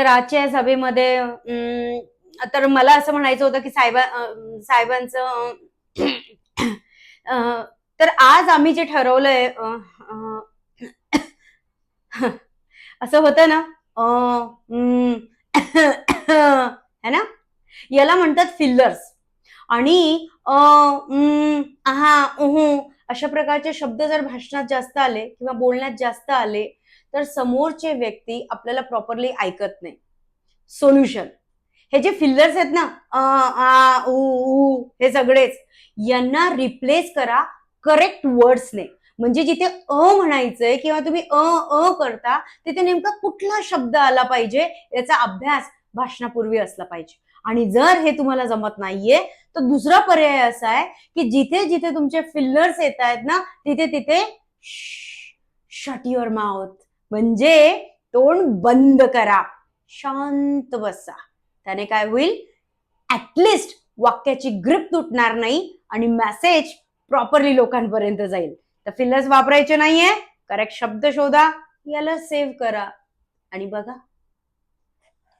तर आजच्या या सभेमध्ये अं, तर मला असं म्हणायचं होतं की साहेबा साहेबांचं तर आज आम्ही जे ठरवलंय असं होतं ना अं, है ना? याला म्हणतात फिल्लर्स आणि अं, हा अशा प्रकारचे शब्द जर भाषणात जास्त आले किंवा बोलण्यात जास्त आले तर समोरचे व्यक्ती आपल्याला प्रॉपरली ऐकत नाही. सोल्युशन हे जे फिल्लर्स आहेत ना अ, आ, उ, उ हे सगळेच यांना रिप्लेस करा करेक्ट वर्ड्सने म्हणजे जिथे अ म्हणायचंय किंवा तुम्ही अ अ करता तिथे नेमका कुठला शब्द आला पाहिजे याचा अभ्यास भाषणापूर्वी असला पाहिजे. आणि जर हे तुम्हाला जमत नाहीये तर दुसरा पर्याय असा आहे की जिथे जिथे तुमचे फिल्लर्स येत आहेत ना तिथे तिथे शट युअर माउथ म्हणजे तोंड बंद करा. शांत बसा. त्याने काय होईल? ऍटलिस्ट वाक्याची ग्रिप तुटणार नाही आणि मेसेज प्रॉपरली लोकांपर्यंत जाईल. तर फिल्लर्स वापरायचे नाहीये. करेक्ट शब्द शोधा. याला सेव्ह करा. आणि बघा